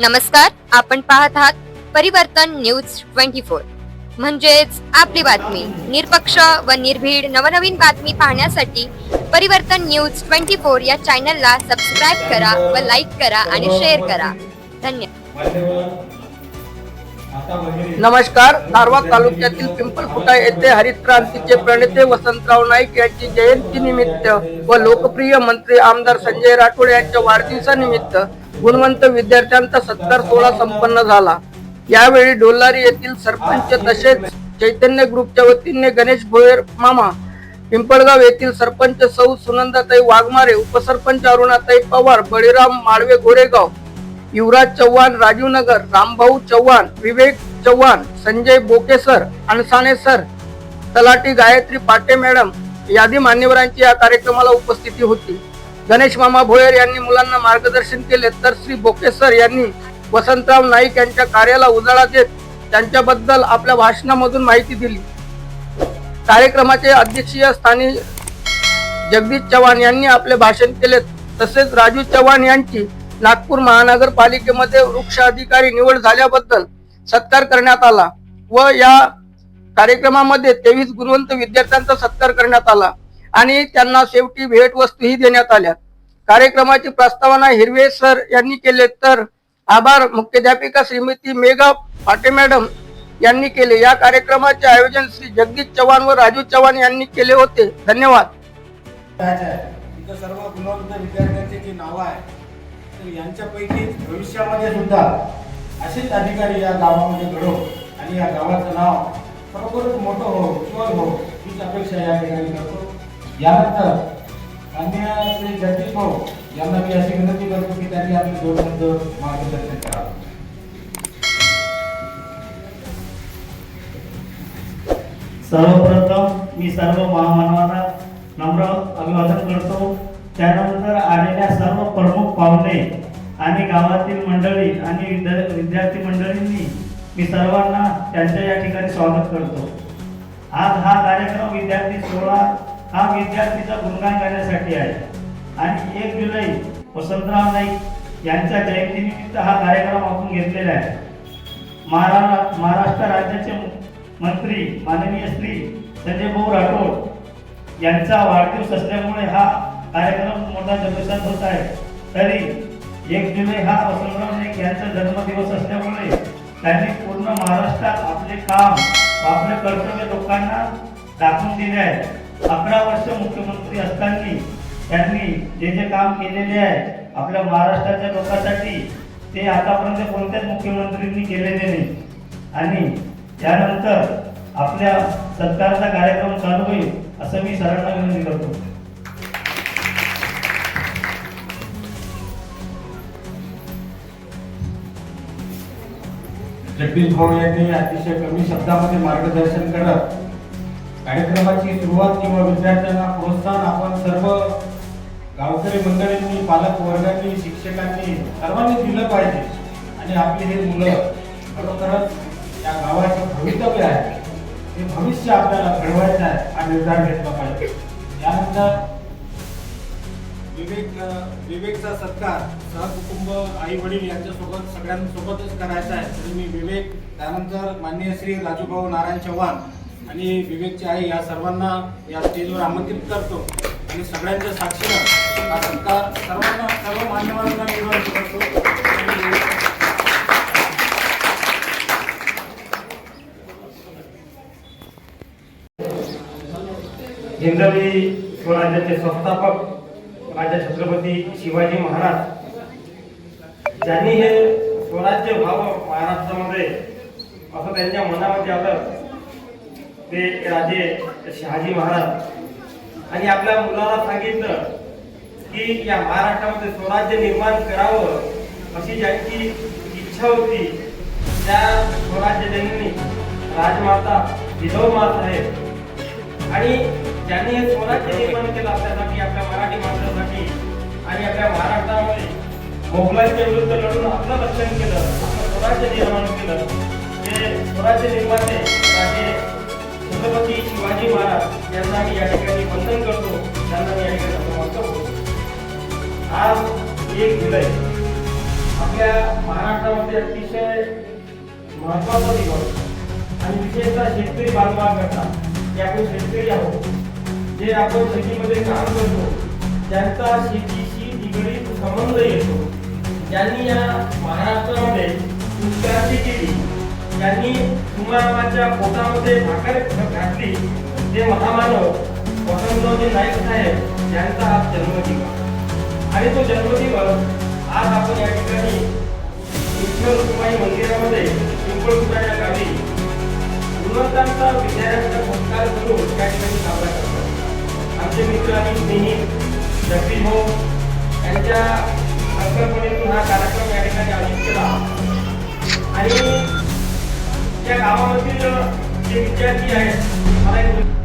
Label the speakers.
Speaker 1: नमस्कार आपण पाहत आहात परिवर्तन न्यूज ट्वेंटी फोर. म्हणजेच आपली बातमी निरपक्ष व निर्भीड नवनवीन बातमी पाहण्यासाठी परिवर्तन न्यूज ट्वेंटी फोर या चॅनलला सबस्क्राईब करा व लाईक करा आणि शेअर करा. धन्यवाद
Speaker 2: नमस्कार धारवाड तालुक्यातील पिंपलखुटा येथे हरित क्रांतीचे प्रणेते वसंतराव नाईक यांची जयंती निमित्त व लोकप्रिय मंत्री आमदार संजय राठोड यांच्या वाढदिवसानिमित्त गुणवंत विद्यार्थ्यांचा सत्कार सोहळा संपन्न झाला. यावेळी डोलारी येथील सरपंच तसेच चैतन्य ग्रुपच्या वतीने गणेश भोयर मामा पिंपळगाव येथील सरपंच सौ सुनंदाताई वाघमारे उपसरपंच अरुणाताई पवार बळीराम माळवे गोरेगाव युवराज चव्हाण राजीव नगर रामभाऊ चव्हाण विवेक चव्हाण संजय बोके सर अनसाने सर तलाटी गायत्री पाटे मॅडम यादी मान्यवरांची या कार्यक्रमाला उपस्थिती होती. गणेश मामा भोयर यांनी मुलांना मार्गदर्शन केले तर श्री बोकेसर यांनी वसंतराव नाईक यांच्या कार्याला उजाळा देत त्यांच्याबद्दल आपल्या भाषणामधून माहिती दिली. कार्यक्रमाचे अध्यक्षीय स्थानी जगदीश चव्हाण यांनी आपले भाषण केले तसेच राजू चव्हाण यांची नागपूर महानगरपालिकेमध्ये वृक्ष अधिकारी निवड झाल्याबद्दल सत्कार करण्यात आला व या कार्यक्रमामध्ये तेवीस गुणवंत विद्यार्थ्यांचा सत्कार करण्यात आला. आणि त्यांना शेवटी भेटवस्तूही देण्यात आल्या. कार्यक्रमाची प्रस्तावना हिरवे सर यांनी केले तर आभार मुख्याध्यापिका श्रीमती मेघा पाटे मॅडम यांनी केले. या कार्यक्रमाचे आयोजन श्री जगदीश चव्हाण व राजू चव्हाण यांनी केले होते. धन्यवाद.
Speaker 3: सर्व गुणवंत विद्यार्थ्यांची जी नावं आहे तर यांच्यापैकी भविष्यामध्ये सुद्धा असेच अधिकारी या गावामध्ये घडो आणि या गावाचं नाव खरोखरच मोठं हो किंवा हो हीच अपेक्षा या ठिकाणी करतो. यानंतर अन्य श्री जगदीश भाऊ यांना मी अशी विनंती करतो की त्यांनी आपले दोन शब्द मार्गदर्शन करावं.
Speaker 4: सर्वप्रथम मी सर्व महामानवांना नम्र अभिवादन करतो. त्यानंतर आलेल्या सर्व प्रमुख पाहुणे आणि गावातील मंडळी आणि विद्यार्थी मंडळींनी मी सर्वांना त्यांच्या या ठिकाणी स्वागत करतो. आज हा कार्यक्रम विद्यार्थी सोहळा हा विद्यार्थीचा गुणगान करण्यासाठी आहे. आणि एक जुलै वसंतराव नाईक यांच्या जयंतीनिमित्त हा कार्यक्रम आपण घेतलेला आहे. महारा महाराष्ट्र राज्याचे मंत्री माननीय श्री संजय भाऊ राठोड यांचा वाढदिवस असल्यामुळे हा कार्यक्रम मोठा जल्लोषात होत आहे. तरी एक जुलै हा वसंतराव नाईक यांचा जन्मदिवस असल्यामुळे त्यांनी पूर्ण महाराष्ट्रात आपले काम आपले कर्तव्य लोकांना दाखवून दिले आहे. अकरा वर्ष मुख्यमंत्री असताना त्यांनी जे जे काम केलेले आहे आपल्या महाराष्ट्राच्या लोकांसाठी ते आतापर्यंत कोणत्याच मुख्यमंत्र्यांनी केलेले नाही. आणि त्यानंतर आपल्या सत्काराचा कार्यक्रम चालू होईल असं मी सरांना विनंती करतो.
Speaker 3: जगदीश भाऊ यांनी अतिशय कमी शब्दामध्ये मार्गदर्शन करत कार्यक्रमाची सुरुवात किंवा विद्यार्थ्यांना प्रोत्साहन आपण सर्व गावकरी मंडळींनी पालक वर्गांनी शिक्षकांनी सर्वांनी दिलं पाहिजे. आणि आपली हे मुलं खरोखरच या गावाचं भवितव्य आहे. हे भविष्य आपल्याला घडवायचं आहे हा निर्धार घेतला पाहिजे. यानंतर विवेक विवेकचा सत्कार सहकुटुंब आई वडील यांच्यासोबत सगळ्यांसोबतच करायचा आहे. तरी मी विवेक त्यानंतर माननीय श्री राजूभाऊ नारायण चव्हाण आणि विवेकची आई या सर्वांना या स्टेजवर आमंत्रित करतो. आणि सगळ्यांच्या साक्षीनं हा सत्कार सर्वांना सर्व मान्यवरांना निर्माण करतो. आणि
Speaker 4: हिंदवी स्वराज्याचे संस्थापक राजा छत्रपती शिवाजी महाराज ज्यांनी हे स्वराज्य व्हावं महाराष्ट्रामध्ये असं त्यांच्या मनामध्ये आलं. ते राजे शहाजी महाराज. आणि आपल्या मुलाला सांगितलं की या महाराष्ट्रामध्ये स्वराज्य निर्माण करावं अशी ज्यांची इच्छा होती त्या स्वराज्य जननी राजमाता विधवा आहे आणि ज्यांनी हे स्वराज्य निर्माण केलं आपल्यासाठी आपल्या मराठी माणसासाठी आणि आपल्या महाराष्ट्रामध्ये मोगलांच्या विरुद्ध लढून आपलं रक्षण केलं आपलं स्वराज्य निर्माण केलं ते स्वराज्य निर्माते राजे छत्रपती शिवाजी महाराज यांना मी या ठिकाणी वंदन करतो. त्यांना मी या ठिकाणी समाप्त करतो. आज एक जुलै. आपल्या
Speaker 5: महाराष्ट्रामध्ये अतिशय महत्त्वाचा दिवस. आणि विशेषतः शेतकरी बांधवांकरता जे आपण शेतकरी आहोत जे आपण शेतीमध्ये काम करतो त्यांचा शेतीशी निगडीत संबंध येतो. ज्यांनी या महाराष्ट्रामध्ये उत्क्रांती केली. यांनी तुमारामाच्या पोटामध्ये भाकर घातली. ते महामानव वसंतरावजी नाईक साहेब यांचा आज जन्मदिवस. आणि तो जन्मदिवस आज आपण या ठिकाणी विठ्ठल मंदिरामध्ये पिंपळकुटा या गावी गुणवंतांचा विद्यार्थ्यांचा सत्कार करून त्या ठिकाणी साजरा करतात आमचे मित्र आणि स्नेही जगदीश भाऊ यांच्या संकल्पनेतून हा कार्यक्रम या ठिकाणी आयोजित केला. आणि त्या गावामधील जे विद्यार्थी आहेत मला एक